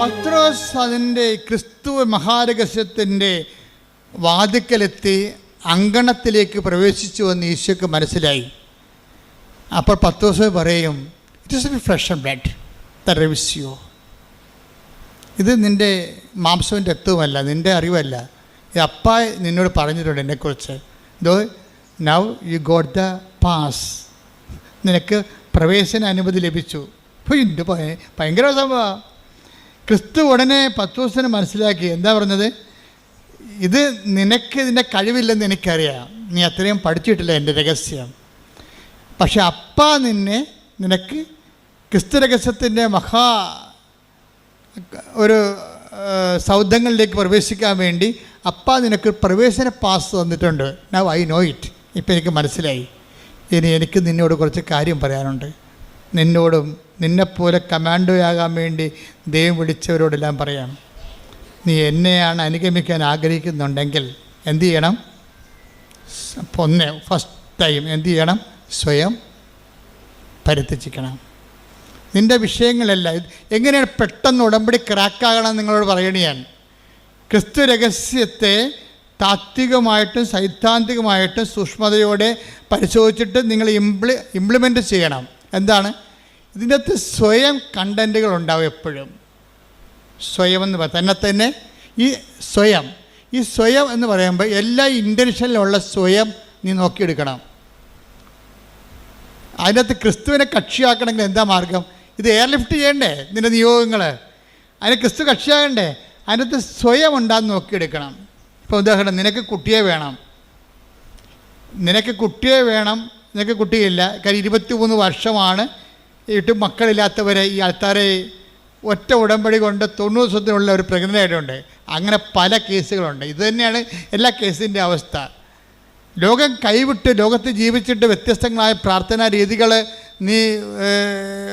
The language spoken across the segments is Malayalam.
പത്രോസ് അതിന്റെ ക്രിസ്തു മഹാരഹസ്യത്തിന്റെ വാതിക്കലെത്തി അങ്കണത്തിലേക്ക് പ്രവേശിച്ചു എന്ന് ഈശോക്ക് മനസ്സിലായി. അപ്പോൾ പത്രോസ് പറയും it is a flesh and blood the റെവിസ്യോ ഇത് നിന്റെ മാംസവും രക്തവുമല്ല നിന്റെ അറിവല്ല. ഇത് അപ്പ നിന്നോട് പറഞ്ഞിട്ടുണ്ട് എന്നെക്കുറിച്ച്. Though now you got the pass നിനക്ക് പ്രവേശന അനുമതി ലഭിച്ചു ഭയങ്കര സംഭവമാണ് ക്രിസ്തു ഉടനെ പത്രോസിനെ മനസ്സിലാക്കി. എന്താ പറഞ്ഞത്? ഇത് നിനക്ക് ഇതിന്റെ കഴിവില്ലെന്ന് എനിക്കറിയാം. നീ അത്രയും പഠിച്ചിട്ടില്ല എന്റെ രഹസ്യം. പക്ഷെ അപ്പ നിന്നെ നിനക്ക് ക്രിസ്തു രഹസ്യത്തിന്റെ മഹാ ഒരു സൗധങ്ങളിലേക്ക് പ്രവേശിക്കാൻ വേണ്ടി അപ്പ നിനക്ക് പ്രവേശന പാസ് തന്നിട്ടുണ്ട്. നൗ ഐ നോ ഇറ്റ് ഇപ്പം എനിക്ക് മനസ്സിലായി. ഇനി എനിക്ക് നിന്നോട് കുറച്ച് കാര്യം പറയാനുണ്ട്. നിന്നോടും നിന്നെപ്പോലെ കമാൻഡോയാകാൻ വേണ്ടി ദൈവം വിളിച്ചവരോടെല്ലാം പറയാം. നീ എന്നെയാണ് അനുഗമിക്കാൻ ആഗ്രഹിക്കുന്നുണ്ടെങ്കിൽ എന്ത് ചെയ്യണം? ഒന്ന് ഫസ്റ്റ് ടൈം എന്ത് ചെയ്യണം? സ്വയം പരിത്യജിക്കണം. നിന്റെ വിഷയങ്ങളല്ല എങ്ങനെയാണ് പെട്ടെന്ന് ഉടമ്പടി ക്രാക്കാകണം നിങ്ങളോട് പറയണ ഞാൻ. ക്രിസ്തു രഹസ്യത്തെ താത്വികമായിട്ടും സൈദ്ധാന്തികമായിട്ടും സൂക്ഷ്മതയോടെ പരിശോധിച്ചിട്ട് നിങ്ങൾ ഇംപ്ലി ഇംപ്ലിമെന്റ് ചെയ്യണം. എന്താണ്? ഇതിന്റെ അകത്ത് സ്വയം കണ്ടന്റുകൾ ഉണ്ടാവും എപ്പോഴും. സ്വയം എന്ന് പറ തന്നെ തന്നെ ഈ സ്വയം. ഈ സ്വയം എന്ന് പറയുമ്പോൾ എല്ലാ ഇന്റൻഷനിലുള്ള സ്വയം നീ നോക്കിയെടുക്കണം. അതിനകത്ത് ക്രിസ്തുവിനെ കക്ഷിയാക്കണമെങ്കിൽ എന്താ മാർഗം? ഇത് എയർലിഫ്റ്റ് ചെയ്യണ്ടേ നിന്റെ നിയോഗങ്ങൾ അതിന് ക്രിസ്തു കക്ഷിയാകണ്ടേ? അതിനകത്ത് സ്വയം ഉണ്ടാകുന്ന നോക്കിയെടുക്കണം. ഇപ്പോൾ ഉദാഹരണം നിനക്ക് കുട്ടിയെ വേണം. നിനക്ക് കുട്ടിയെ വേണം നിനക്ക് കുട്ടിയില്ല. കാര്യം ഇരുപത്തി മൂന്ന് വർഷമാണ്. ഇട്ട് മക്കളില്ലാത്തവരെ ഈ ആൾക്കാരെ ഒറ്റ ഉടമ്പടി കൊണ്ട് തൊണ്ണൂറ് ദിവസത്തിനുള്ള ഒരു പ്രകൃതിയായിട്ടുണ്ട് അങ്ങനെ പല കേസുകളുണ്ട്. ഇത് തന്നെയാണ് എല്ലാ കേസിന്റെ അവസ്ഥ. ലോകം കൈവിട്ട് ലോകത്ത് ജീവിച്ചിട്ട് വ്യത്യസ്തങ്ങളായ പ്രാർത്ഥനാ രീതികൾ നീ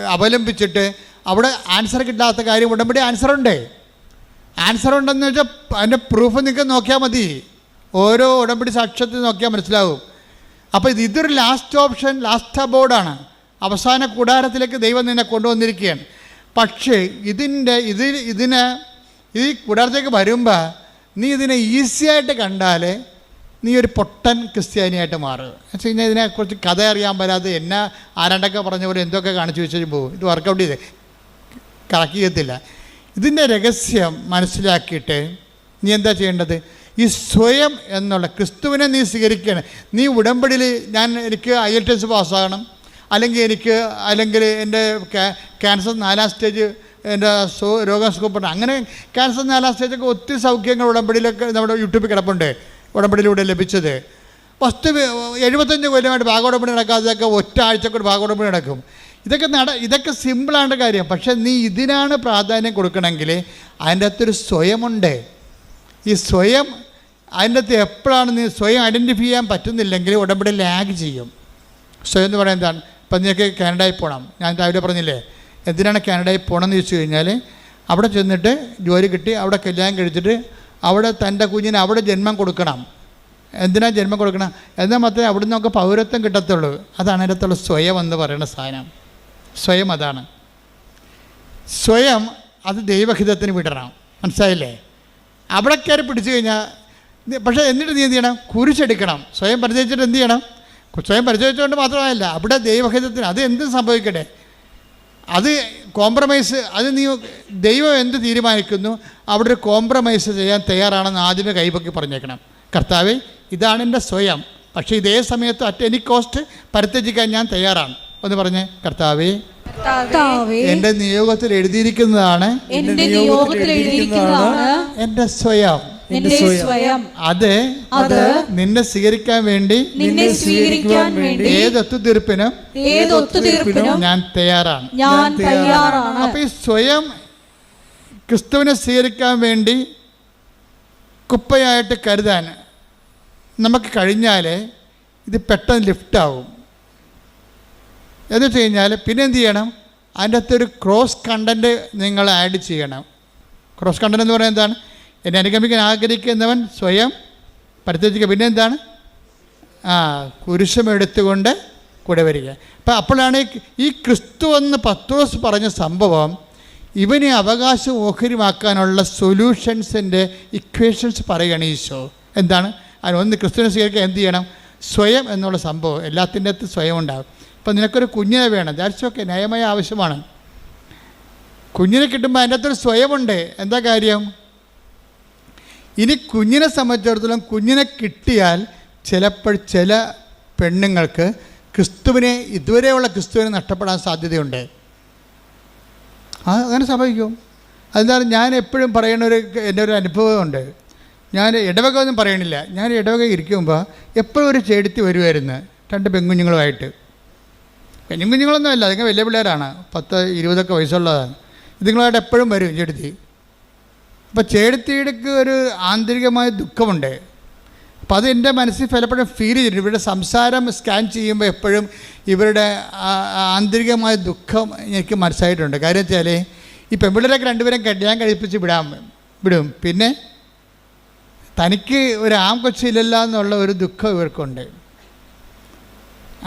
അവലംബിച്ചിട്ട് അവിടെ ആൻസർ കിട്ടാത്ത കാര്യം ഉടമ്പടി ആൻസറുണ്ട്. ആൻസർ ഉണ്ടെന്ന് വെച്ചാൽ അതിന്റെ പ്രൂഫ് നിങ്ങൾക്ക് നോക്കിയാൽ മതി. ഓരോ ഉടമ്പടി സാക്ഷ്യത്തിൽ നോക്കിയാൽ മനസ്സിലാവും. അപ്പോൾ ഇത് ഇതൊരു ലാസ്റ്റ് ഓപ്ഷൻ ലാസ്റ്റ് അബോർഡാണ് അവസാന കൂടാരത്തിലേക്ക് ദൈവം നിന്നെ കൊണ്ടുവന്നിരിക്കുകയാണ്. പക്ഷേ ഇതിന്റെ ഇത് ഇതിന് ഈ കൂടാരത്തേക്ക് വരുമ്പോൾ നീ ഇതിനെ ഈസി ആയിട്ട് കണ്ടാൽ നീ ഒരു പൊട്ടൻ ക്രിസ്ത്യാനിയായിട്ട് മാറുക എന്ന് വെച്ച് കഴിഞ്ഞാൽ ഇതിനെക്കുറിച്ച് കഥ അറിയാൻ വരാതെ എന്നെ ആരാണ്ടൊക്കെ പറഞ്ഞ പോലെ എന്തൊക്കെ കാണിച്ചു വെച്ചു പോകും ഇത് വർക്കൗട്ട് ചെയ്ത്. കറക്റ്റ് ചെയ്യത്തില്ല. ഇതിന്റെ രഹസ്യം മനസ്സിലാക്കിയിട്ട് നീ എന്താ ചെയ്യേണ്ടത്? ഈ സ്വയം എന്നുള്ള ക്രിസ്തുവിനെ നീ സ്വീകരിക്കുകയാണ്. നീ ഉടമ്പടിയിൽ ഞാൻ എനിക്ക് ഐ എൽ ടി എസ് പാസ്സാകണം. അല്ലെങ്കിൽ എനിക്ക് അല്ലെങ്കിൽ എന്റെ ക്യാൻസർ നാലാം സ്റ്റേജ് എന്റെ സോ രോഗം സുഖപ്പെട്ട അങ്ങനെ ക്യാൻസർ നാലാം സ്റ്റേജൊക്കെ ഒത്തിരി സൗഖ്യങ്ങൾ ഉടമ്പടിയിലൊക്കെ നമ്മുടെ യൂട്യൂബിൽ കിടപ്പുണ്ട്. ഉടമ്പടിയിലൂടെ ലഭിച്ചത്. ഫസ്റ്റ് എഴുപത്തഞ്ച് കൊല്ലമായിട്ട് ഭാഗോടമ്പടി നടക്കാതെയൊക്കെ ഒറ്റ ആഴ്ചക്കൂടെ ഭാഗോടമ്പടി നടക്കും. ഇതൊക്കെ നട ഇതൊക്കെ സിമ്പിളാണ് കാര്യം. പക്ഷേ നീ ഇതിനാണ് പ്രാധാന്യം കൊടുക്കണമെങ്കിൽ അതിന്റെ അകത്തൊരു സ്വയമുണ്ട്. ഈ സ്വയം അതിനകത്ത് എപ്പോഴാണ് നീ സ്വയം ഐഡന്റിഫൈ ചെയ്യാൻ പറ്റുന്നില്ലെങ്കിൽ ഉടമ്പടി ലാഗ് ചെയ്യും. സ്വയം എന്ന് പറയുന്നത് എന്താണ്? ഇപ്പം നിനക്ക് കാനഡയിൽ പോകണം ഞാൻ രാവിലെ പറഞ്ഞില്ലേ എന്തിനാണ് കാനഡയിൽ പോകണമെന്ന് ചോദിച്ചു കഴിഞ്ഞാൽ അവിടെ ചെന്നിട്ട് ജോലി കിട്ടി അവിടെ കല്യാണം കഴിച്ചിട്ട് അവിടെ തന്റെ കുഞ്ഞിന് അവിടെ ജന്മം കൊടുക്കണം. എന്തിനാണ് ജന്മം കൊടുക്കണം? എന്നാൽ മാത്രമേ അവിടെ നിന്നൊക്കെ പൗരത്വം കിട്ടത്തുള്ളൂ. അതാണ് അതിനകത്തുള്ള സ്വയം എന്ന് പറയുന്ന സാധനം. സ്വയം അതാണ്. സ്വയം അത് ദൈവഹിതത്തിന് വിടണം. മനസ്സിലായില്ലേ? അവിടെ കയറി പിടിച്ചു കഴിഞ്ഞാൽ പക്ഷേ എന്നിട്ട് നീ എന്ത് ചെയ്യണം? കുരിശെടുക്കണം. സ്വയം പരിചയിച്ചിട്ട് എന്ത് ചെയ്യണം? സ്വയം പരിചയിച്ചുകൊണ്ട് മാത്രമല്ല അവിടെ ദൈവഹിതത്തിന് അത് എന്ത് സംഭവിക്കട്ടെ. അത് കോംപ്രമൈസ് അത് നീ ദൈവം എന്ത് തീരുമാനിക്കുന്നു അവിടെ ഒരു കോംപ്രമൈസ് ചെയ്യാൻ തയ്യാറാണെന്ന് ആദ്യമേ കൈപൊക്കി പറഞ്ഞേക്കണം. കർത്താവേ ഇതാണ് എന്റെ സ്വയം. പക്ഷേ ഇതേ സമയത്ത് അറ്റ് എനി കോസ്റ്റ് പരിത്യജിക്കാൻ ഞാൻ തയ്യാറാണ്. ഒന്ന് പറഞ്ഞേ കർത്താവേ എന്റെ നിയോഗത്തിൽ എഴുതിയിരിക്കുന്നതാണ് എന്റെ നിയോഗത്തിൽ എഴുതിയിരിക്കുന്നതാണ് എന്റെ സ്വയം. എന്റെ സ്വയം. അത് അത് നിന്നെ സ്വീകരിക്കാൻ വേണ്ടി നിന്നെ സ്വീകരിക്കാൻ വേണ്ടി ഏത് ഒത്തുതീർപ്പിനും ഏത് ഒത്തുതീർപ്പിനും ഞാൻ തയ്യാറാണ്. ഞാൻ തയ്യാറാണ്. അപ്പോൾ ഈ സ്വയം ക്രിസ്തുവിനെ സ്വീകരിക്കാൻ വേണ്ടി കുപ്പയായിട്ട് കരുതാൻ നമുക്ക് കഴിഞ്ഞാൽ ഇത് പെട്ടെന്ന് ലിഫ്റ്റാവും. എന്ന് വെച്ച് കഴിഞ്ഞാൽ പിന്നെ എന്ത് ചെയ്യണം? അതിന്റെ അകത്തൊരു ക്രോസ് കണ്ടന്റ് നിങ്ങൾ ആഡ് ചെയ്യണം. ക്രോസ് കണ്ടന്റ് എന്ന് പറയുന്നത് എന്താണ്? എന്നെ അനുഗമിക്കാൻ ആഗ്രഹിക്കുന്നവൻ സ്വയം പരിത്യജിക്കുക. പിന്നെ എന്താണ്? ആ കുരിശം എടുത്തുകൊണ്ട് കൂടെ വരിക. അപ്പം അപ്പോഴാണ് ഈ ക്രിസ്തു എന്ന് പത്രോസ് പറഞ്ഞ സംഭവം ഇവനെ അവകാശം ഓഹരിമാക്കാനുള്ള സൊല്യൂഷൻസിന്റെ ഇക്വേഷൻസ് പറയുകയാണ് ഈശോ. എന്താണ്? അതിനൊന്ന് ക്രിസ്തുവിനെ സ്വീകരിക്കാൻ എന്ത് ചെയ്യണം? സ്വയം എന്നുള്ള സംഭവം. എല്ലാത്തിന്റെ അകത്ത് സ്വയം ഉണ്ടാകും ഇപ്പം നിനക്കൊരു കുഞ്ഞിനെ വേണം. That's okay. ന്യായമായ ആവശ്യമാണ്. കുഞ്ഞിനെ കിട്ടുമ്പോൾ അതിന്റെ അകത്തൊരു സ്വയമുണ്ട്. എന്താ കാര്യം? ഇനി കുഞ്ഞിനെ സംബന്ധിച്ചിടത്തോളം കുഞ്ഞിനെ കിട്ടിയാൽ ചിലപ്പോൾ ചില പെണ്ണുങ്ങൾക്ക് ക്രിസ്തുവിനെ ഇതുവരെയുള്ള ക്രിസ്തുവിനെ നഷ്ടപ്പെടാൻ സാധ്യതയുണ്ട്. അങ്ങനെ സംഭവിക്കും. അതെന്താണ്? ഞാൻ എപ്പോഴും പറയുന്ന ഒരു എന്റെ ഒരു അനുഭവമുണ്ട്. ഞാൻ ഇടവക ഒന്നും പറയണില്ല. ഞാൻ ഇടവക ഇരിക്കുമ്പോൾ എപ്പോഴും ഒരു ചേടുത്തി വരുമായിരുന്നു രണ്ട് പെൺകുഞ്ഞുങ്ങളുമായിട്ട്. പെൺകുഞ്ഞുങ്ങളൊന്നും അല്ല അതൊക്കെ വലിയ പിള്ളേരാണ്. പത്ത് ഇരുപതൊക്കെ വയസ്സുള്ളതാണ്. ഇതുങ്ങളായിട്ട് എപ്പോഴും വരും ചെടുത്തി അപ്പോൾ ചേടത്തിയിടക്ക് ഒരു ആന്തരികമായ ദുഃഖമുണ്ട്. അപ്പോൾ അത് എന്റെ മനസ്സിൽ പലപ്പോഴും ഫീൽ ചെയ്തിട്ടുണ്ട്. ഇവരുടെ സംസാരം സ്കാൻ ചെയ്യുമ്പോൾ എപ്പോഴും ഇവരുടെ ആന്തരികമായ ദുഃഖം എനിക്ക് മനസ്സിലായിട്ടുണ്ട്. കാര്യം വെച്ചാൽ ഈ പെൺപിള്ളേരൊക്കെ രണ്ടുപേരും കല്യാണം കഴിപ്പിച്ച് വിടാൻ വിടും. പിന്നെ തനിക്ക് ഒരു ആം കൊച്ചില്ലല്ല എന്നുള്ള ഒരു ദുഃഖം ഇവർക്കുണ്ട്.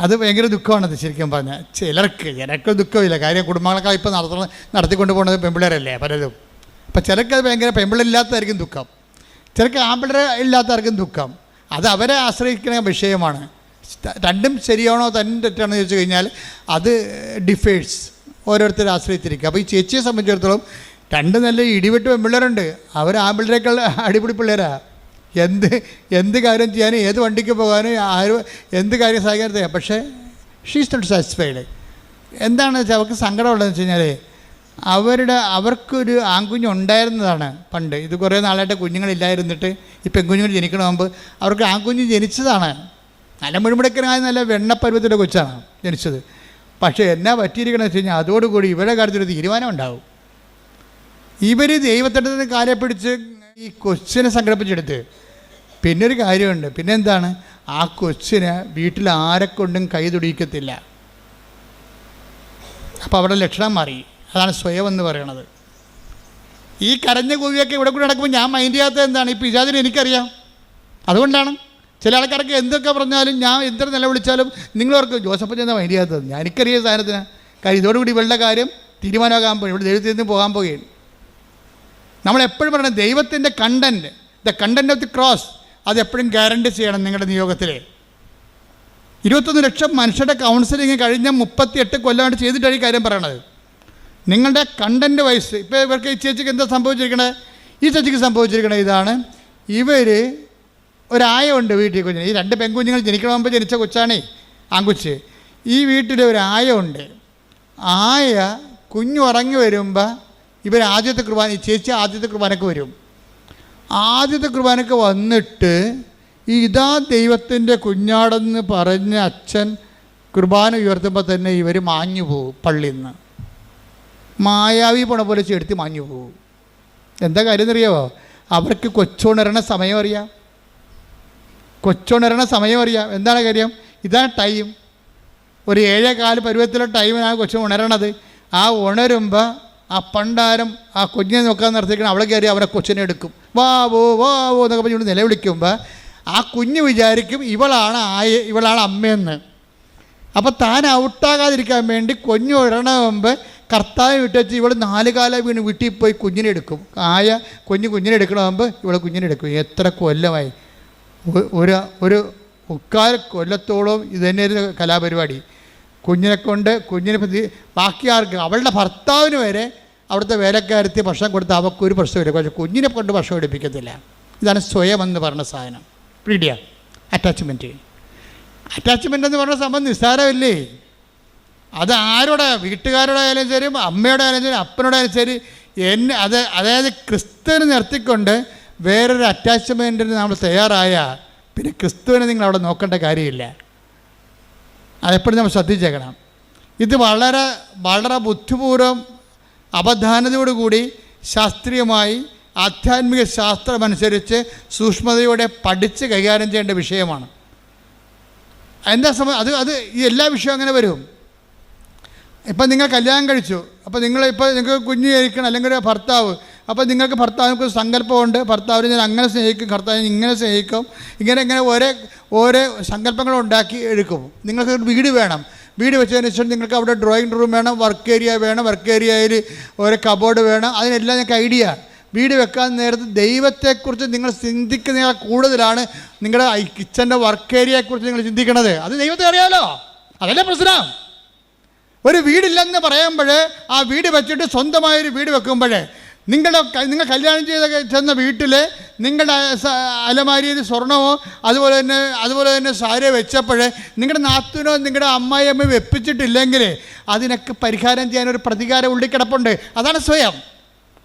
അത് ഭയങ്കര ദുഃഖമാണത് ശരിക്കും പറഞ്ഞാൽ ചിലർക്ക് ചിലർക്ക് ദുഃഖമില്ല. കാര്യം കുടുംബങ്ങളൊക്കെ ഇപ്പോൾ നടത്തുന്ന നടത്തിക്കൊണ്ട് പോകുന്നത് പെൺപിള്ളേരല്ലേ പലരും. അപ്പം ചിലർക്ക് അത് ഭയങ്കര പെൺപിള്ളേരില്ലാത്തതായിരിക്കും ദുഃഖം. ചിലർക്ക് ആൺപിള്ളേർ ഇല്ലാത്തവർക്കും ദുഃഖം. അത് അവരെ ആശ്രയിക്കുന്ന വിഷയമാണ്. രണ്ടും ശരിയാണോ തന്നെ തെറ്റാണോ എന്ന് ചോദിച്ചു കഴിഞ്ഞാൽ അത് ഡിഫേഴ്സ്. ഓരോരുത്തരെ ആശ്രയിച്ചിരിക്കുക അപ്പോൾ ഈ ചേച്ചിയെ സംബന്ധിച്ചിടത്തോളം രണ്ട് നല്ല ഇടിവെട്ട് പെൺപിള്ളേരുണ്ട് അവർ ആൺപിള്ളേരെക്കാൾ അടിപൊളി പിള്ളേരാണ് എന്ത് എന്ത് കാര്യം ചെയ്യാനും ഏത് വണ്ടിക്ക് പോകാനും ആര് എന്ത് കാര്യം സഹായിക്കാൻ തയ്യാ പക്ഷേ ഷീസ് നോട്ട് സാറ്റിസ്ഫൈഡ് എന്താണെന്ന് വെച്ചാൽ അവർക്ക് സങ്കടമുള്ളതെന്ന് വെച്ച് കഴിഞ്ഞാൽ അവരുടെ അവർക്കൊരു ആൺകുഞ്ഞ് ഉണ്ടായിരുന്നതാണ് പണ്ട്. ഇത് കുറേ നാളായിട്ട് കുഞ്ഞുങ്ങളില്ലായിരുന്നിട്ട് ഈ പെൺകുഞ്ഞുങ്ങൾ ജനിക്കണ മുമ്പ് അവർക്ക് ആൺകുഞ്ഞ് ജനിച്ചതാണ്. നല്ല മുഴുമുടക്കനായ നല്ല വെണ്ണപ്പരുവത്തിന്റെ കൊച്ചാണ് ജനിച്ചത്. പക്ഷേ എന്നാ പറ്റിയിരിക്കണമെന്ന് വെച്ച് കഴിഞ്ഞാൽ അതോടുകൂടി ഇവരുടെ കാര്യത്തിലൊരു തീരുമാനം ഉണ്ടാവും ഇവർ ദൈവത്തിന്റെ കാലെ പിടിച്ച് ഈ കൊച്ചിനെ സംഘടിപ്പിച്ചെടുത്ത്. പിന്നെ ഒരു കാര്യമുണ്ട്. പിന്നെ എന്താണ് ആ കൊച്ചിന് വീട്ടിൽ ആരെക്കൊണ്ടും കൈ തുടിക്കത്തില്ല അപ്പോൾ അവിടെ ലക്ഷണം മാറി. അതാണ് സ്വയം എന്ന് പറയണത്. ഈ കരഞ്ഞ കോവിയൊക്കെ ഇവിടെ കൂടെ നടക്കുമ്പോൾ ഞാൻ മൈൻഡ് ചെയ്യാത്തത് എന്താണ്? ഈ പിജാതിന് എനിക്കറിയാം. അതുകൊണ്ടാണ്. ചില ആൾക്കാർക്ക് എന്തൊക്കെ പറഞ്ഞാലും ഞാൻ എത്ര നിലവിളിച്ചാലും നിങ്ങളവർക്ക് ജോസഫ് ചെന്ന മൈൻഡ് ചെയ്യാത്തത്? ഞാൻ എനിക്കറിയാം സാധനത്തിന്. കാര്യം ഇതോടുകൂടി ഇവളുടെ കാര്യം തീരുമാനമാകാൻ പോയി ഇവിടെ ദൈവത്തിൽ നിന്ന് പോകാൻ പോകുകയാണ്. നമ്മൾ എപ്പോഴും പറയണം ദൈവത്തിന്റെ content the content of the cross അത് എപ്പോഴും ഗ്യാരണ്ടി ചെയ്യണം നിങ്ങളുടെ നിയോഗത്തിൽ ഇരുപത്തൊന്ന് ലക്ഷം മനുഷ്യരുടെ കൗൺസിലിംഗ് കഴിഞ്ഞ മുപ്പത്തിയെട്ട് കൊല്ലമായിട്ട് ചെയ്തിട്ടാണ് ഈ കാര്യം പറയണത്. നിങ്ങളുടെ കണ്ടന്റ് വൈസ് ഇപ്പോൾ ഇവർക്ക് ഈ ചേച്ചിക്ക് എന്താ സംഭവിച്ചിരിക്കണത് ഈ ചേച്ചിക്ക് സംഭവിച്ചിരിക്കണത് ഇതാണ് ഇവർ ഒരായുണ്ട് വീട്ടിൽ കുഞ്ഞിന്. ഈ രണ്ട് പെൺകുഞ്ഞുങ്ങൾ ജനിക്കണ മുമ്പ് ജനിച്ച കൊച്ചാണേ ആൺകുച്ച്. ഈ വീട്ടിൽ ഒരു ആയുണ്ട് ആയ കുഞ്ഞുറങ്ങി വരുമ്പോൾ ഇവർ ആദ്യത്തെ കുർബാന ചേച്ചി ആദ്യത്തെ കുർബാനക്ക് വരും. ആദ്യത്തെ കുർബാനക്ക് വന്നിട്ട് ഇതാ ദൈവത്തിന്റെ കുഞ്ഞാടെന്ന് പറഞ്ഞ് അച്ഛൻ കുർബാന ഉയർത്തുമ്പോൾ തന്നെ ഇവർ മാഞ്ഞു പോകും പള്ളിയിൽ നിന്ന് മായാവി പോണ പോലെ ചെടുത്ത് മാഞ്ഞു പോകും. എന്താ കാര്യം എന്നറിയാമോ അവർക്ക് കൊച്ചുണരണ സമയം അറിയാം. കൊച്ചുണരണ സമയം അറിയാം. എന്താണ് കാര്യം? ഇതാണ് ടൈം. ഒരു ഏഴേകാൽ പരുവത്തിലുള്ള ടൈമിനാണ് കൊച്ചു ഉണരണത്. ആ ഉണരുമ്പോൾ ആ പണ്ടാരം ആ കുഞ്ഞിനെ നോക്കാൻ നിർത്തിക്കണം അവളെ കയറി അവരെ കൊച്ചിനെ എടുക്കും. വാവോ വാവോ എന്നൊക്കെ പറഞ്ഞുകൊണ്ട് നിലവിളിക്കുമ്പോൾ ആ കുഞ്ഞ് വിചാരിക്കും ഇവളാണ് ആയ ഇവളാണ് അമ്മയെന്ന്. അപ്പോൾ താൻ ഔട്ടാകാതിരിക്കാൻ വേണ്ടി കുഞ്ഞു ഇടണ മുമ്പ് കർത്താവ് വിട്ടുവെച്ച് ഇവൾ നാല് കാലം വീണ് വീട്ടിൽ പോയി കുഞ്ഞിനെ എടുക്കും. ആയ കുഞ്ഞ് കുഞ്ഞിനെ എടുക്കണ മുമ്പ് ഇവളെ കുഞ്ഞിനെ എടുക്കും. എത്ര കൊല്ലമായി. ഒരു ഒരു മുക്കാൽ കൊല്ലത്തോളം ഇതുതന്നെ ഒരു കലാപരിപാടി. കുഞ്ഞിനെ കൊണ്ട് കുഞ്ഞിനെ ബാക്കി ആർക്ക് അവളുടെ ഭർത്താവിന് വരെ അവിടുത്തെ വേലക്കാരത്തി ഭക്ഷണം കൊടുത്ത് അവൾക്കൊരു പ്രശ്നമില്ല പക്ഷേ കുഞ്ഞിനെ കൊണ്ട് ഭക്ഷണം എടുപ്പിക്കത്തില്ല. ഇതാണ് സ്വയം എന്ന് പറഞ്ഞ സാധനം. പീഡിയ അറ്റാച്ച്മെന്റ് അറ്റാച്ച്മെന്റ് എന്ന് പറഞ്ഞ സംഭവം നിസ്സാരമില്ലേ? അത് ആരോടെ? വീട്ടുകാരുടെ ആയാലും ശരി അമ്മയുടെ ആയാലും ശരി അപ്പനോടെ ആയാലും ശരി എന്നെ അത് അതായത് ക്രിസ്തുവിനെ നിർത്തിക്കൊണ്ട് വേറൊരു അറ്റാച്ച്മെന്റിന് നമ്മൾ തയ്യാറായാൽ പിന്നെ ക്രിസ്തുവിനെ നിങ്ങൾ അവിടെ നോക്കേണ്ട കാര്യമില്ല. അതെപ്പോഴും നമ്മൾ ശ്രദ്ധിച്ചേക്കണം. ഇത് വളരെ വളരെ ബുദ്ധിപൂർവം അവധാനതയോടുകൂടി ശാസ്ത്രീയമായി ആധ്യാത്മിക ശാസ്ത്രമനുസരിച്ച് സൂക്ഷ്മതയോടെ പഠിച്ച് കൈകാര്യം ചെയ്യേണ്ട വിഷയമാണ്. എന്താ സമയം അത് അത് ഈ എല്ലാ വിഷയവും അങ്ങനെ വരും. ഇപ്പം നിങ്ങൾ കല്യാണം കഴിച്ചു. അപ്പോൾ നിങ്ങൾ ഇപ്പോൾ നിങ്ങൾക്ക് കുഞ്ഞ് കഴിക്കണം അല്ലെങ്കിൽ ഒരു ഭർത്താവ്. അപ്പോൾ നിങ്ങൾക്ക് ഭർത്താവിനൊക്കെ സങ്കല്പമുണ്ട്. ഭർത്താവിനെ ഞാൻ അങ്ങനെ സ്നേഹിക്കും ഭർത്താവിനെ ഇങ്ങനെ സ്നേഹിക്കും. ഇങ്ങനെ ഇങ്ങനെ ഓരോ ഓരോ സങ്കല്പങ്ങൾ ഉണ്ടാക്കി എടുക്കും. നിങ്ങൾക്ക് വീട് വേണം. വീട് വെച്ചതിന് ശേഷം നിങ്ങൾക്ക് അവിടെ ഡ്രോയിങ് റൂം വേണം വർക്ക് ഏരിയ വേണം വർക്ക് ഏരിയയിൽ ഓരോ കബോർഡ് വേണം. അതിനെല്ലാം ഞങ്ങൾക്ക് ഐഡിയ വീട് വെക്കാൻ നേരത്ത് ദൈവത്തെക്കുറിച്ച് നിങ്ങൾ ചിന്തിക്കുന്നതിനേക്കാൾ കൂടുതലാണ് നിങ്ങളുടെ കിച്ചന്റെ വർക്ക് ഏരിയയെക്കുറിച്ച് നിങ്ങൾ ചിന്തിക്കണത്. അത് ദൈവത്തെ അറിയാമല്ലോ അതല്ലേ പ്രശ്നം? ഒരു വീടില്ലെന്ന് പറയുമ്പോൾ ആ വീട് വെച്ചിട്ട് സ്വന്തമായൊരു വീട് വെക്കുമ്പോൾ നിങ്ങളുടെ നിങ്ങൾ കല്യാണം ചെയ്ത ചെന്ന വീട്ടിൽ നിങ്ങളുടെ അലമാരിയിൽ സ്വർണമോ അതുപോലെ തന്നെ അതുപോലെ തന്നെ സാരയോ വെച്ചപ്പോൾ നിങ്ങളുടെ നാത്തുനോ നിങ്ങളുടെ അമ്മായിയമ്മ വെപ്പിച്ചിട്ടില്ലെങ്കിൽ അതിനൊക്കെ പരിഹാരം ചെയ്യാൻ ഒരു പ്രതികാരം ഉള്ളിൽ കിടപ്പുണ്ട്. അതാണ് സ്വയം.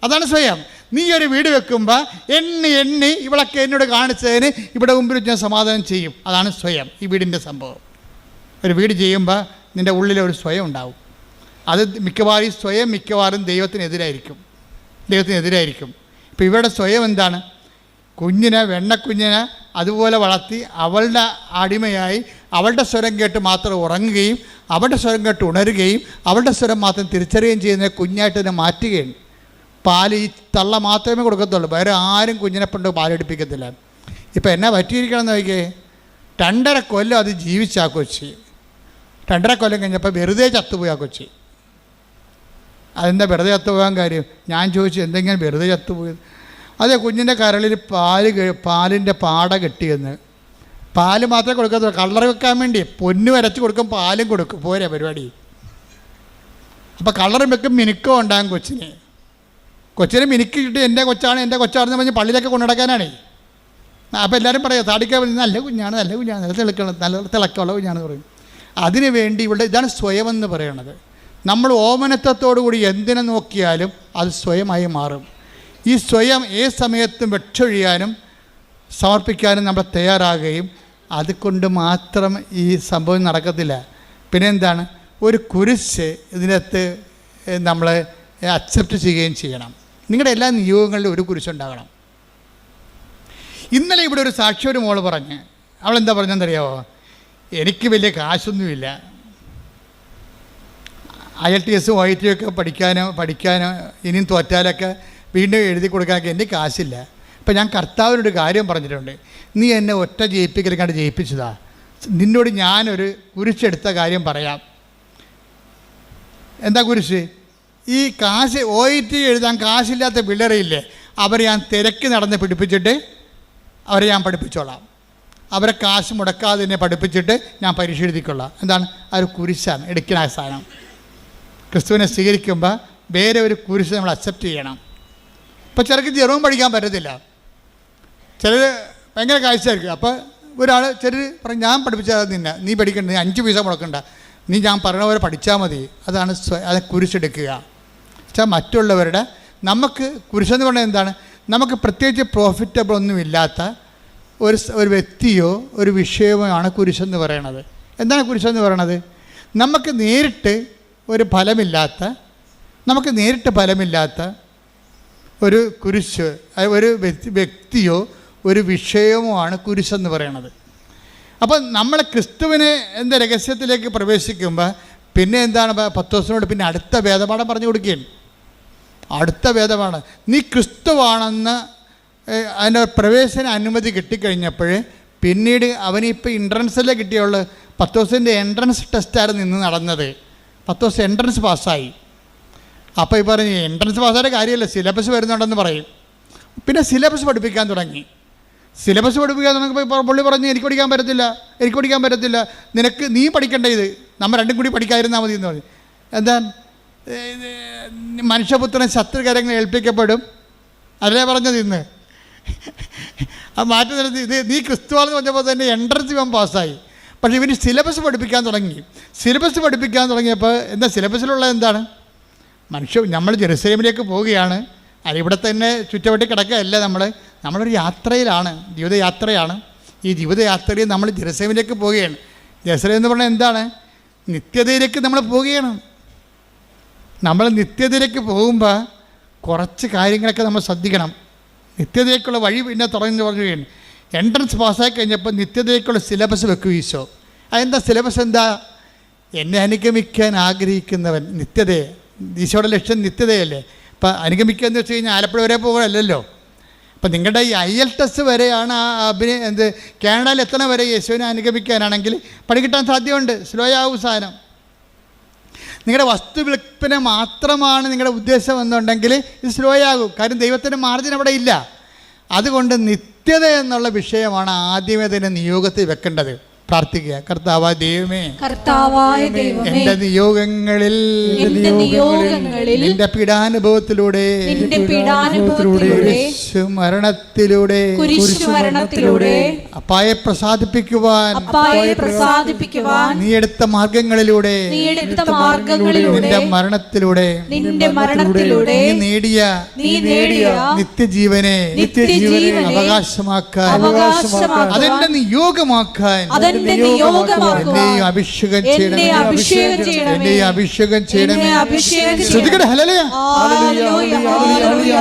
അതാണ് സ്വയം. നീ ഒരു വീട് വെക്കുമ്പോൾ എണ്ണി എണ്ണി ഇവളൊക്കെ എന്നോട് കാണിച്ചതിന് ഇവിടെ മുമ്പിൽ ഞാൻ സമാധാനം ചെയ്യും. അതാണ് സ്വയം ഈ വീടിന്റെ സംഭവം. ഒരു വീട് ചെയ്യുമ്പോൾ നിന്റെ ഉള്ളിൽ ഒരു സ്വയം ഉണ്ടാവും. അത് മിക്കവാറും ഈ സ്വയം മിക്കവാറും ദൈവത്തിനെതിരായിരിക്കും. ദൈവത്തിനെതിരായിരിക്കും. ഇപ്പോൾ ഇവരുടെ സ്വയം എന്താണ്? കുഞ്ഞിനെ വെണ്ണക്കുഞ്ഞിനെ അതുപോലെ വളർത്തി അവളുടെ അടിമയായി അവളുടെ സ്വരം കേട്ട് മാത്രം ഉറങ്ങുകയും അവളുടെ സ്വരം കേട്ട് ഉണരുകയും അവളുടെ സ്വരം മാത്രം തിരിച്ചറിയുകയും ചെയ്യുന്ന കുഞ്ഞായിട്ട് തന്നെ മാറ്റുകയാണ്. പാൽ ഈ തള്ള മാത്രമേ കൊടുക്കത്തുള്ളൂ. വേറെ ആരും കുഞ്ഞിനെ കൊണ്ട് പാലെടുപ്പിക്കത്തില്ല ഇപ്പം എന്നാ പറ്റിയിരിക്കണം എന്ന് നോക്കിയേ രണ്ടര കൊല്ലം അത് ജീവിച്ചാ കൊച്ചി. രണ്ടര കൊല്ലം കഴിഞ്ഞപ്പോൾ വെറുതെ ചത്തുപോയി ആ കൊച്ചി. അതെന്താ വെറുതെ ചത്തുപോകാൻ കാര്യം? ഞാൻ ചോദിച്ചു എന്തെങ്കിലും വെറുതെ ചത്തുപോയത് അതെ കുഞ്ഞിന്റെ കരളിൽ പാൽ പാലിന്റെ പാട കെട്ടിയെന്ന്. പാൽ മാത്രമേ കൊടുക്കത്തുള്ളൂ കളർ വെക്കാൻ വേണ്ടി. പൊന്ന് വരച്ച് കൊടുക്കും പാലും കൊടുക്കും. പോരെ പരിപാടി. അപ്പോൾ കളറും വെക്കും മിനുക്കം ഉണ്ടാകും കൊച്ചിന്. കൊച്ചിനെ മിനുക്കിയിട്ട് എന്റെ കൊച്ചാണ് എന്റെ കൊച്ചാണെന്ന് പറഞ്ഞ് പള്ളിയിലൊക്കെ കൊണ്ടുനടക്കാനാണേ അപ്പോൾ എല്ലാവരും പറയാം താടിക്കാൻ നല്ല കുഞ്ഞാണ് നല്ല കുഞ്ഞാണ് നല്ല തിളക്കണം നല്ല തിളക്കമുള്ള കുഞ്ഞാണെന്ന് പറയും. അതിനു വേണ്ടി ഇവിടെ ഇതാണ് സ്വയം എന്ന് പറയണത്. നമ്മൾ ഓമനത്വത്തോടു കൂടി എന്തിനെ നോക്കിയാലും അത് സ്വയമായി മാറും. ഈ സ്വയം ഏത് സമയത്തും വെട്ടൊഴിയാനും സമർപ്പിക്കാനും നമ്മൾ തയ്യാറാകുകയും അതുകൊണ്ട് മാത്രം ഈ സംഭവം നടക്കത്തില്ല. പിന്നെ എന്താണ് ഒരു കുരിശ് ഇതിനകത്ത് നമ്മൾ അക്സെപ്റ്റ് ചെയ്യുകയും ചെയ്യണം. നിങ്ങളുടെ എല്ലാ നിയോഗങ്ങളിലും ഒരു കുരിശുണ്ടാകണം ഇന്നലെ ഇവിടെ ഒരു സാക്ഷി ഒരു മോൾ പറഞ്ഞ്. അവളെന്താ പറഞ്ഞെന്നറിയാവോ? എനിക്ക് വലിയ കാശൊന്നുമില്ല. ഐ എൽ ടി എസും ഒ ഐ ടി ഒക്കെ പഠിക്കാനോ പഠിക്കാനോ ഇനിയും തോറ്റാലൊക്കെ വീണ്ടും എഴുതി കൊടുക്കാനൊക്കെ എന്റെ കാശില്ല. അപ്പം ഞാൻ കർത്താവിനൊരു കാര്യം പറഞ്ഞിട്ടുണ്ട്. നീ എന്നെ ഒറ്റ ജയിപ്പിക്കൽ ജയിപ്പിച്ചതാ. നിന്നോട് ഞാനൊരു കുരിശെടുത്ത കാര്യം പറയാം. എന്താ കുരിശ്? ഈ കാശ് ഒ ഐ ടി എഴുതാൻ കാശില്ലാത്ത പിള്ളേരെയില്ലേ അവരെ ഞാൻ തിരക്ക് നടന്ന് പിടിപ്പിച്ചിട്ട് അവരെ ഞാൻ പഠിപ്പിച്ചോളാം. അവരെ കാശ് മുടക്കാതെ തന്നെ പഠിപ്പിച്ചിട്ട് ഞാൻ പരീക്ഷ എഴുതിക്കൊള്ളാം. എന്താണ്? ആ ഒരു കുരിശാണ് എടുക്കുന്ന സാധനം. ക്രിസ്തുവിനെ സ്വീകരിക്കുമ്പോൾ വേറെ ഒരു കുരിശ് നമ്മൾ അക്സെപ്റ്റ് ചെയ്യണം. ഇപ്പോൾ ചിലർക്ക് ജെറവും പഠിക്കാൻ പറ്റത്തില്ല. ചിലർ ഭയങ്കര കാഴ്ചയായിരിക്കും. അപ്പോൾ ഒരാൾ ചിലർ പറഞ്ഞു ഞാൻ പഠിപ്പിച്ചാൽ നിന്നെ. നീ പഠിക്കണ്ട നീ അഞ്ച് പൈസ മുടക്കണ്ട. നീ ഞാൻ പറഞ്ഞ പോലെ പഠിച്ചാൽ മതി. അതാണ് സ്വ- അത് കുരിശെടുക്കുക വെച്ചാൽ മറ്റുള്ളവരുടെ നമുക്ക് കുരിശെന്ന് പറഞ്ഞാൽ എന്താണ്? നമുക്ക് പ്രത്യേകിച്ച് പ്രോഫിറ്റബിൾ ഒന്നുമില്ലാത്ത ഒരു ഒരു വ്യക്തിയോ ഒരു വിഷയമോ ആണ് കുരിശെന്ന് പറയണത്. എന്താണ് കുരിശെന്ന് പറയണത്? നമുക്ക് നേരിട്ട് ഒരു ഫലമില്ലാത്ത നമുക്ക് നേരിട്ട് ഫലമില്ലാത്ത ഒരു കുരിശ് ഒരു വ്യക്തി- വ്യക്തിയോ ഒരു വിഷയമോ ആണ് കുരിശെന്ന് പറയണത്. അപ്പം നമ്മൾ ക്രിസ്തുവിനെ എന്ത രഹസ്യത്തിലേക്ക് പ്രവേശിക്കുമ്പോൾ പിന്നെ എന്താണ് പത്തോസിനോട് പിന്നെ അടുത്ത വേദപാഠം പറഞ്ഞു കൊടുക്കുകയാണ് അടുത്ത വേദമാണ് നീ ക്രിസ്തുവാണെന്ന് അതിന്റെ പ്രവേശന അനുമതി കിട്ടിക്കഴിഞ്ഞപ്പോൾ പിന്നീട് അവനിപ്പോൾ എൻട്രൻസല്ലേ കിട്ടിയുള്ള. ദിവസത്തിന്റെ എൻട്രൻസ് ടെസ്റ്റായിരുന്നു ഇന്ന് നടന്നത്. പത്ത് ദിവസം എൻട്രൻസ് പാസ്സായി. അപ്പോൾ ഈ പറഞ്ഞ് എൻട്രൻസ് പാസ്സായ കാര്യമല്ല സിലബസ് വരുന്നുണ്ടെന്ന് പറയും. പിന്നെ സിലബസ് പഠിപ്പിക്കാൻ തുടങ്ങി. സിലബസ് പഠിപ്പിക്കാൻ തുടങ്ങിയപ്പോൾ പുള്ളി പറഞ്ഞു എനിക്ക് പഠിക്കാൻ പറ്റത്തില്ല എനിക്ക് പഠിക്കാൻ പറ്റത്തില്ല. നിനക്ക് നീ പഠിക്കേണ്ട ഇത്. നമ്മൾ രണ്ടും കൂടി പഠിക്കാതിരുന്നാൽ മതി എന്ന് പറഞ്ഞു. എന്താ മനുഷ്യപുത്രൻ ശത്രുകരങ്ങൾ ഏൽപ്പിക്കപ്പെടും. അതല്ലേ പറഞ്ഞത് ഇന്ന്? ആ മാറ്റം നിർത്തി ഇത് നീ ക്രിസ്തുവാണെന്ന് പറഞ്ഞപ്പോൾ തന്നെ എൻട്രൻസ് ഇവൻ പാസ്സായി. പക്ഷേ ഇവന് സിലബസ് പഠിപ്പിക്കാൻ തുടങ്ങി. സിലബസ് പഠിപ്പിക്കാൻ തുടങ്ങിയപ്പോൾ എന്താ സിലബസിലുള്ള എന്താണ്? മനുഷ്യ നമ്മൾ ജെറുസലേമിലേക്ക് പോവുകയാണ്. അല്ല ഇവിടെ തന്നെ ചുറ്റവട്ടി കിടക്കുകയല്ല നമ്മൾ നമ്മളൊരു യാത്രയിലാണ് ജീവിതയാത്രയാണ്. ഈ ജീവിതയാത്രയിൽ നമ്മൾ ജെറുസലേമിലേക്ക് പോവുകയാണ്. ജെറുസലേം എന്ന് പറഞ്ഞാൽ എന്താണ്? നിത്യതയിലേക്ക് നമ്മൾ പോവുകയാണ്. നമ്മൾ നിത്യതയിലേക്ക് പോകുമ്പോൾ കുറച്ച് കാര്യങ്ങളൊക്കെ നമ്മൾ ശ്രദ്ധിക്കണം. നിത്യതയിലേക്കുള്ള വഴി പിന്നെ തുടങ്ങി പറയുകയാണ് എൻട്രൻസ് പാസ്സായി കഴിഞ്ഞപ്പോൾ നിത്യതയ്ക്കുള്ള സിലബസ് വെക്കും ഈശോ അതെന്താ സിലബസ് എന്താ? എന്നെ അനുഗമിക്കാൻ ആഗ്രഹിക്കുന്നവൻ നിത്യതയെ. ഈശോയുടെ ലക്ഷ്യം നിത്യതയല്ലേ. അപ്പം അനുഗമിക്കുക എന്ന് വെച്ച് കഴിഞ്ഞാൽ ആലപ്പുഴ വരെ പോകുകയല്ലല്ലോ അപ്പം നിങ്ങളുടെ ഈ ഐ എൽ ടെസ്റ്റ് വരെയാണ് ആ അഭിനയ എന്ത് കാനഡയിൽ എത്തണ വരെ യേശുവിനെ അനുഗമിക്കാനാണെങ്കിൽ പണി കിട്ടാൻ സാധ്യതയുണ്ട്. സ്ലോ ആവും സാധനം. നിങ്ങളുടെ വസ്തു വിൽപ്പന മാത്രമാണ് നിങ്ങളുടെ ഉദ്ദേശം എന്നുണ്ടെങ്കിൽ ഇത് സ്ലോ ആകും. കാര്യം ദൈവത്തിന്റെ മാർജിൻ അവിടെ ഇല്ല. അതുകൊണ്ട് നിത്യത എന്നുള്ള വിഷയമാണ് ആദ്യമേ തന്നെ നിയോഗത്തിൽ വെക്കേണ്ടത്. പ്രാർത്ഥിക്കുക. കർത്താവ ദൈവമേ കർത്താവായ ദൈവമേ എന്റെ നിയോഗങ്ങളിൽ എന്റെ നിയോഗങ്ങളിൽ നിന്റെ പീഡാനുഭവത്തിലൂടെ നിന്റെ പീഡാനുഭവത്തിലൂടെ മരണത്തിലൂടെ കുരിശുമരണത്തിലൂടെ അപ്പായെ പ്രസാദിപ്പിക്കുവാൻ അപ്പായെ പ്രസാദിപ്പിക്കുവാൻ നീ എടുത്ത മാർഗങ്ങളിലൂടെ നീ എടുത്ത മാർഗങ്ങളിലൂടെ നിന്റെ മരണത്തിലൂടെ നിന്റെ മരണത്തിലൂടെ നീ നേടിയ നീ നേടിയ നിത്യജീവനെ നിത്യജീവനെ അവകാശമാക്കാൻ അവകാശമാക്കാൻ അതെന്റെ നിയോഗമാക്കാൻ അതെന്റെ എന്നെയും അഭിഷേകം എന്നെ ചെയ്യണമേ. അഭിഷേകം ചെയ്യണമേ. എന്നെയും അഭിഷേകം ചെയ്യണമേ. എന്നെ അഭിഷേകം ശ്രുതികട ഹലലയ ഹല്ലേലൂയ, ഹല്ലേലൂയ.